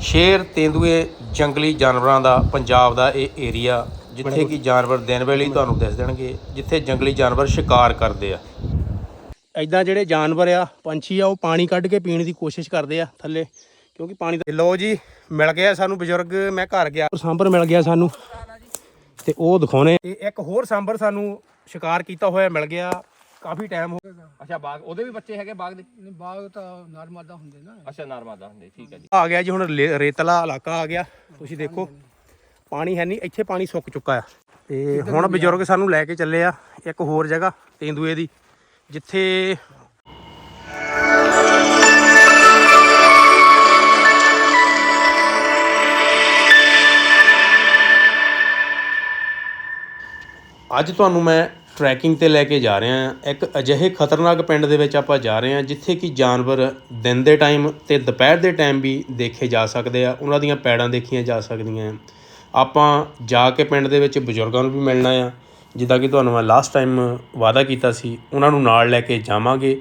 ਸ਼ੇਰ ਤੇਂਦੂਏ ਜੰਗਲੀ ਜਾਨਵਰਾਂ ਦਾ ਪੰਜਾਬ ਦਾ ਇਹ ਏਰੀਆ ਜਿੱਥੇ ਕਿ ਜਾਨਵਰ ਦਿਨ ਵੇਲੇ ਹੀ ਤੁਹਾਨੂੰ ਦਿਸ ਦੇਣਗੇ ਜਿੱਥੇ ਜੰਗਲੀ ਜਾਨਵਰ ਸ਼ਿਕਾਰ ਕਰਦੇ ਆ। ਐਦਾਂ ਜਿਹੜੇ ਜਾਨਵਰ ਆ ਪੰਛੀ ਆ ਉਹ ਪਾਣੀ ਕੱਢ ਕੇ ਪੀਣ ਦੀ ਕੋਸ਼ਿਸ਼ ਕਰਦੇ ਆ ਥੱਲੇ ਕਿਉਂਕਿ ਪਾਣੀ ਦਾ ਲੋ ਜੀ ਮਿਲ ਗਿਆ ਸਾਨੂੰ ਬਜ਼ੁਰਗ ਮੈਂ ਘਰ ਗਿਆ। ਸਾਂਬਰ ਮਿਲ ਗਿਆ ਸਾਨੂੰ ਤੇ ਉਹ ਦਿਖਾਉਣੇ। ਤੇ ਇੱਕ ਹੋਰ ਸਾਂਬਰ ਸਾਨੂੰ ਸ਼ਿਕਾਰ ਕੀਤਾ ਹੋਇਆ ਮਿਲ ਗਿਆ। ਕਾਫੀ ਟਾਈਮ ਹੋ ਅੱਛਾ ਬਾਗ ਉਹਦੇ ਵੀ ਬੱਚੇ ਹੈਗੇ ਬਾਗ ਦੇ? ਨਹੀਂ ਬਾਗ ਤਾਂ ਨਰਮਦਾ ਹੁੰਦੇ ਨਾ। ਅੱਛਾ ਨਰਮਦਾ ਹੁੰਦੇ ਠੀਕ ਹੈ ਜੀ। ਆ ਗਿਆ ਜੀ ਹੁਣ ਲੇ- ਰੇਤਲਾ ਇਲਾਕਾ ਆ ਗਿਆ। ਤੁਸੀਂ ਦੇਖੋ ਪਾਣੀ ਹੈ ਨਹੀਂ ਇੱਥੇ ਪਾਣੀ ਸੁੱਕ ਚੁੱਕਾ ਆ। ਤੇ ਹੁਣ ਬਜ਼ੁਰਗ ਸਾਨੂੰ ਲੈ ਕੇ ਚੱਲੇ ਆ ਇੱਕ ਹੋਰ ਜਗ੍ਹਾ ਤੇਂਦੂਏ ਦੀ ਜਿੱਥੇ ਅੱਜ ਤੁਹਾਨੂੰ ਮੈਂ ਟਰੈਕਿੰਗ ਤੇ ਲੈ ਕੇ ਜਾ ਰਿਹਾ ਹਾਂ। ਇੱਕ ਅਜਿਹੇ ਖਤਰਨਾਕ ਪਿੰਡ ਦੇ ਵਿੱਚ ਆਪਾਂ ਜਾ ਰਹੇ ਹਾਂ, ਜਿੱਥੇ ਕਿ ਜਾਨਵਰ ਦਿਨ ਦੇ ਟਾਈਮ ਤੇ ਦੁਪਹਿਰ ਦੇ ਟਾਈਮ ਵੀ ਦੇਖੇ ਜਾ ਸਕਦੇ ਆ। ਉਹਨਾਂ ਦੀਆਂ ਪੈੜਾਂ ਦੇਖੀਆਂ ਜਾ ਸਕਦੀਆਂ ਆਪਾਂ ਜਾ ਕੇ ਪਿੰਡ ਦੇ ਵਿੱਚ ਬਜ਼ੁਰਗਾਂ ਨੂੰ ਵੀ ਮਿਲਣਾ ਆ। ਜਿੱਦਾਂ ਕਿ ਤੁਹਾਨੂੰ ਮੈਂ ਲਾਸਟ ਟਾਈਮ ਵਾਅਦਾ ਕੀਤਾ ਸੀ, ਉਹਨਾਂ ਨੂੰ ਨਾਲ ਲੈ ਕੇ ਜਾਵਾਂਗੇ।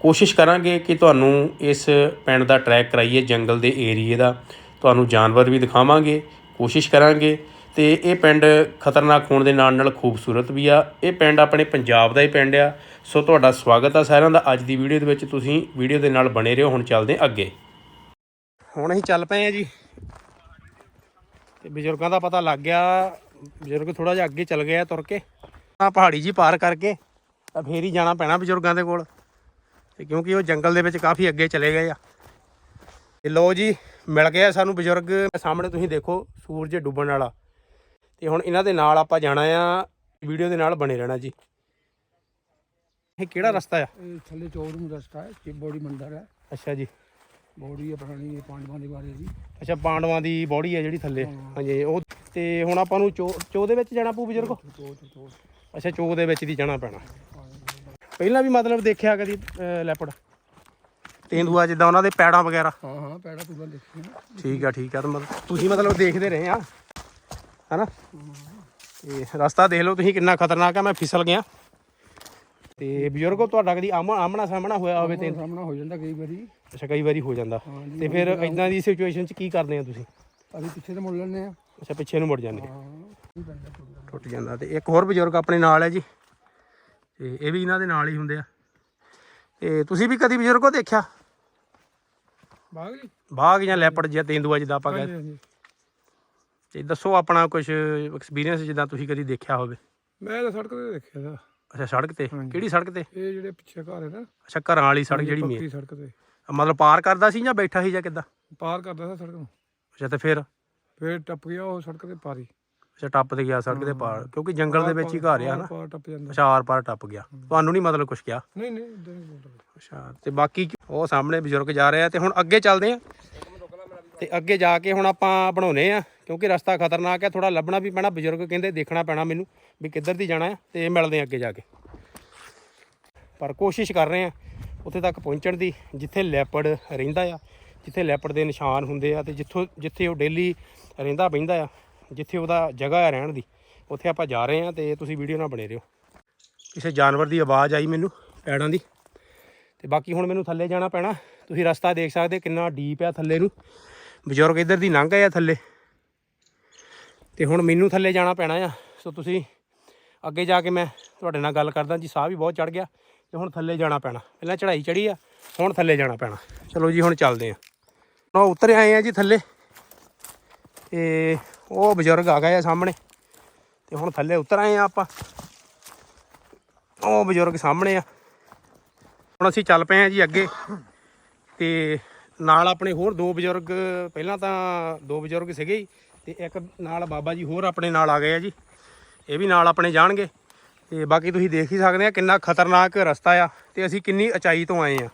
ਕੋਸ਼ਿਸ਼ ਕਰਾਂਗੇ ਕਿ ਤੁਹਾਨੂੰ ਇਸ ਪਿੰਡ ਦਾ ਟਰੈਕ ਕਰਾਈਏ, ਜੰਗਲ ਦੇ ਏਰੀਏ ਦਾ। ਤੁਹਾਨੂੰ ਜਾਨਵਰ ਵੀ ਦਿਖਾਵਾਂਗੇ। ਕੋਸ਼ਿਸ਼ ਕਰਾਂਗੇ ਅਤੇ ਇਹ ਪਿੰਡ ਖਤਰਨਾਕ ਹੋਣ ਦੇ ਨਾਲ ਨਾਲ ਖੂਬਸੂਰਤ ਵੀ ਆ। ਇਹ ਪਿੰਡ ਆਪਣੇ ਪੰਜਾਬ ਦਾ ਹੀ ਪਿੰਡ ਆ। ਸੋ ਤੁਹਾਡਾ ਸਵਾਗਤ ਆ ਸਾਰਿਆਂ ਦਾ। ਅੱਜ ਦੀ ਵੀਡੀਓ ਦੇ ਵਿੱਚ ਤੁਸੀਂ ਵੀਡੀਓ ਦੇ ਨਾਲ ਬਣੇ ਰਹੋ। ਹੁਣ ਚੱਲਦੇ ਅੱਗੇ। ਹੁਣ ਅਸੀਂ ਚੱਲ ਪਏ ਆ ਜੀ। ਤੇ ਬਜ਼ੁਰਗਾਂ ਦਾ ਪਤਾ ਲੱਗ ਗਿਆ। ਬਜ਼ੁਰਗ ਥੋੜਾ ਜਿਹਾ ਅੱਗੇ ਚੱਲ ਗਿਆ ਤੁਰ ਕੇ। ਆ ਪਹਾੜੀ ਜੀ ਪਾਰ ਕਰਕੇ ਤਾਂ ਫੇਰ ਹੀ ਜਾਣਾ ਪੈਣਾ ਬਜ਼ੁਰਗਾਂ ਦੇ ਕੋਲ। ਤੇ ਕਿਉਂਕਿ ਉਹ ਜੰਗਲ ਦੇ ਵਿੱਚ ਕਾਫੀ ਅੱਗੇ ਚਲੇ ਗਏ ਆ। ਤੇ ਲੋ ਜੀ, ਮਿਲ ਗਿਆ ਸਾਨੂੰ ਬਜ਼ੁਰਗ। ਸਾਹਮਣੇ ਤੁਸੀਂ ਦੇਖੋ, ਸੂਰਜ ਡੁੱਬਣ ਵਾਲਾ। ਤੇ ਹੁਣ ਇਹਨਾਂ ਦੇ ਨਾਲ ਆਪਾਂ ਜਾਣਾ ਆ ਵੀਡੀਓ ਦੇ ਨਾਲ ਬਣੇ ਰਹਿਣਾ ਜੀ। ਇਹ ਕਿਹੜਾ ਰਸਤਾ ਆ? ਇਹ ਥੱਲੇ ਚੌੜ ਨੂੰ ਰਸਤਾ ਹੈ ਕਿ ਬੋੜੀ ਮੰਦਰ ਹੈ। ਅੱਛਾ ਜੀ। ਬੋੜੀ ਹੈ ਪੁਰਾਣੀ ਇਹ ਪਾਂਡਵਾਂ ਦੇ ਬਾਰੇ ਦੀ। ਅੱਛਾ ਪਾਂਡਵਾਂ ਦੀ ਬੋੜੀ ਆ ਜਿਹੜੀ ਥੱਲੇ। ਹਾਂਜੀ ਉਹ ਤੇ ਹੁਣ ਆਪਾਂ ਨੂੰ ਚੋ ਚੋ ਦੇ ਵਿੱਚ ਜਾਣਾ ਪਊ ਬਜ਼ੁਰਗ? ਅੱਛਾ ਚੋ ਦੇ ਵਿੱਚ ਦੀ ਜਾਣਾ ਪੈਣਾ। ਪਹਿਲਾਂ ਵੀ ਮਤਲਬ ਦੇਖਿਆ ਕਦੀ ਲੈਪੜ? ਤੇਂਦੂਆ ਜਿੱਦਾਂ ਉਹਨਾਂ ਦੇ ਪੈੜਾਂ ਵਗੈਰਾ। ਹਾਂ ਹਾਂ ਪੈੜਾ ਪੂਰਾ ਦੇਖੀ ਠੀਕ ਆ ਠੀਕ ਆ ਤਾਂ ਤੁਸੀਂ ਮਤਲਬ ਦੇਖਦੇ ਰਹੇ ਆ। ਹਨਾ? ਤੇ ਰਸਤਾ ਦੇਖ ਲਓ ਤੁਸੀਂ ਕਿੰਨਾ ਖਤਰਨਾਕ ਆ ਮੈਂ ਫਿਸਲ ਗਿਆ। ਤੇ ਬਜ਼ੁਰਗੋ ਤੁਹਾਡਾ ਕਦੀ ਆਮਣਾ ਸਾਹਮਣਾ ਹੋਇਆ ਹੋਵੇ ਤੇ? ਸਾਹਮਣਾ ਹੋ ਜਾਂਦਾ ਕਈ ਵਾਰੀ। ਅੱਛਾ ਕਈ ਵਾਰੀ ਹੋ ਜਾਂਦਾ। ਤੇ ਫਿਰ ਇਦਾਂ ਦੀ ਸਿਚੁਏਸ਼ਨ 'ਚ ਕੀ ਕਰਦੇ ਆ ਤੁਸੀਂ? ਅਸੀਂ ਪਿੱਛੇ ਤੇ ਮੁੜ ਲੈਂਦੇ ਆ ਅੱਛਾ ਪਿੱਛੇ ਨੂੰ ਮੁੜ ਜਾਂਦੇ। ਟੁੱਟ ਜਾਂਦਾ ਤੇ ਇੱਕ ਹੋਰ ਬਜ਼ੁਰਗ ਆਪਣੇ ਨਾਲ ਹੈ ਜੀ। ਤੇ ਇਹ ਵੀ ਇਹਨਾਂ ਦੇ ਨਾਲ ਹੀ ਹੁੰਦੇ ਆ। ਤੇ ਤੁਸੀਂ ਵੀ ਕਦੀ ਬਜ਼ੁਰਗੋ ਦੇਖਿਆ? ਬਾਗ ਜੀ। ਬਾਗ ਜਾਂ ਲੈਪੜ ਜਾਂ ਤੇਂਦੂਆ ਜਿੱਦਾਂ ਆਪਾਂ ਕਹਿੰਦੇ। ਤੇ ਦੱਸੋ ਆਪਣਾ ਕੁਝ ਐਕਸਪੀਰੀਅੰਸ ਜਿੱਦਾਂ ਤੁਸੀਂ ਕਦੀ ਦੇਖਿਆ ਹੋਵੇ? ਮੈਂ ਤਾਂ ਸੜਕ ਤੇ ਦੇਖਿਆ ਦਾ ਅੱਛਾ ਸੜਕ ਤੇ? ਕਿਹੜੀ ਸੜਕ ਤੇ? ਇਹ ਜਿਹੜੇ ਪਿੱਛੇ ਘਰ ਹੈ ਨਾ। ਅੱਛਾ ਘਰਾਂ ਵਾਲੀ ਸੜਕ ਜਿਹੜੀ ਮੇਨ। ਪੱਕੀ ਸੜਕ ਤੇ। ਮਤਲਬ ਪਾਰ ਕਰਦਾ ਸੀ ਜਾਂ ਬੈਠਾ ਸੀ ਜਾਂ ਕਿੱਦਾਂ? ਪਾਰ ਕਰਦਾ ਸੀ ਸੜਕ ਨੂੰ। ਅੱਛਾ ਤੇ ਫਿਰ? ਫੇਰ ਟੱਪ ਗਿਆ ਉਹ ਸੜਕ ਤੇ ਪਾਰੀ ਅੱਛਾ ਟੱਪ ਤੇ ਗਿਆ ਸੜਕ ਦੇ ਪਾਰ। ਕਿਉਂਕਿ ਜੰਗਲ ਦੇ ਵਿੱਚ ਹੀ ਘਰ ਆ ਪਾਰ ਟੱਪ ਜਾਂਦਾ। ਅੱਛਾ ਆਰ ਪਾਰ ਟੱਪ ਗਿਆ। ਤੁਹਾਨੂੰ ਨਹੀਂ ਮਤਲਬ ਕੁਝ ਕਿਹਾ? ਨਹੀਂ ਨਹੀਂ ਇਦਾਂ ਨਹੀਂ ਬੋਲਦਾ ਅੱਛਾ ਤੇ ਬਾਕੀ ਉਹ ਸਾਹਮਣੇ ਬਜ਼ੁਰਗ ਜਾ ਰਹੇ ਆ ਤੇ ਹੁਣ ਅੱਗੇ ਚੱਲਦੇ ਆ। ਤੇ ਅੱਗੇ ਜਾ ਕੇ ਹੁਣ ਆਪਾਂ ਬਣਾਉਨੇ ਆ ਕਿਉਂਕਿ ਰਸਤਾ ਖਤਰਨਾਕ ਹੈ ਥੋੜਾ ਲੱਭਣਾ ਵੀ ਪੈਣਾ, ਬਜ਼ੁਰਗ ਕਹਿੰਦੇ ਦੇਖਣਾ ਪੈਣਾ ਮੈਨੂੰ ਵੀ ਕਿੱਧਰ ਦੀ ਜਾਣਾ ਹੈ ਤੇ ਮਿਲਦੇ ਅੱਗੇ ਜਾ ਕੇ। ਪਰ ਕੋਸ਼ਿਸ਼ ਕਰ ਰਹੇ ਆ ਉੱਥੇ ਤੱਕ ਪਹੁੰਚਣ ਦੀ, ਜਿੱਥੇ ਲੈਪੜ ਰਹਿੰਦਾ ਆ, ਜਿੱਥੇ ਲੈਪੜ ਦੇ ਨਿਸ਼ਾਨ ਹੁੰਦੇ ਆ ਤੇ ਜਿੱਥੋਂ, ਜਿੱਥੇ ਉਹ ਡੇਲੀ ਰਹਿੰਦਾ ਬਹਿੰਦਾ ਆ, ਜਿੱਥੇ ਉਹਦਾ ਜਗ੍ਹਾ ਆ ਰਹਿਣ ਦੀ, ਉੱਥੇ ਆਪਾਂ ਜਾ ਰਹੇ ਆ ਤੇ ਤੁਸੀਂ ਵੀਡੀਓ ਨਾਲ ਬਣੇ ਰਹੋ। ਕਿਸੇ ਜਾਨਵਰ ਦੀ ਆਵਾਜ਼ ਆਈ ਮੈਨੂੰ ਪੈੜਾਂ ਦੀ ਤੇ ਬਾਕੀ ਹੁਣ ਮੈਨੂੰ ਥੱਲੇ ਜਾਣਾ ਪੈਣਾ, ਤੁਸੀਂ ਰਸਤਾ ਦੇਖ ਸਕਦੇ ਕਿੰਨਾ ਡੀਪ ਆ ਥੱਲੇ ਨੂੰ। ਬਜ਼ੁਰਗ ਇੱਧਰ ਦੀ ਲੰਘ ਗਏ ਆ ਥੱਲੇ। ਤੇ ਹੁਣ ਮੈਨੂੰ ਥੱਲੇ ਜਾਣਾ ਪੈਣਾ ਆ। ਸੋ ਤੁਸੀਂ ਅੱਗੇ ਜਾ ਕੇ ਮੈਂ ਤੁਹਾਡੇ ਨਾਲ ਗੱਲ ਕਰਦਾ। ਜੀ, ਸਾਹ ਵੀ ਬਹੁਤ ਚੜ ਗਿਆ ਤੇ ਹੁਣ ਥੱਲੇ ਜਾਣਾ ਪੈਣਾ। ਪਹਿਲਾਂ ਚੜ੍ਹਾਈ ਚੜੀ ਆ, ਹੁਣ ਥੱਲੇ ਜਾਣਾ ਪੈਣਾ। ਚਲੋ ਜੀ, ਹੁਣ ਚੱਲਦੇ ਆ। ਉਹ ਉਤਰ ਆਏ ਆ ਜੀ ਥੱਲੇ। ਤੇ ਉਹ ਬਜ਼ੁਰਗ ਆ ਗਏ ਆ ਸਾਹਮਣੇ। ਤੇ ਹੁਣ ਥੱਲੇ ਉਤਰ ਆਏ ਆ ਆਪਾਂ। ਉਹ ਬਜ਼ੁਰਗ ਸਾਹਮਣੇ ਆ। ਹੁਣ ਅਸੀਂ ਚੱਲ ਪਏ ਆ ਜੀ ਅੱਗੇ। ਤੇ ਨਾਲ ਆਪਣੇ ਹੋਰ ਦੋ ਬਜ਼ੁਰਗ, ਪਹਿਲਾਂ ਤਾਂ ਦੋ ਬਜ਼ੁਰਗ ਸੀਗੇ ਹੀ ਤੇ ਇੱਕ ਨਾਲ ਬਾਬਾ ਜੀ ਹੋਰ ਆਪਣੇ ਨਾਲ ਆ ਗਏ ਆ ਜੀ। ਇਹ ਵੀ ਨਾਲ ਆਪਣੇ ਜਾਣਗੇ। ਤੇ ਬਾਕੀ ਤੁਸੀਂ ਦੇਖ ਹੀ ਸਕਦੇ ਆ ਕਿੰਨਾ ਖਤਰਨਾਕ ਰਸਤਾ ਆ ਤੇ ਅਸੀਂ ਕਿੰਨੀ ਉਚਾਈ ਤੋਂ ਆਏ ਆ।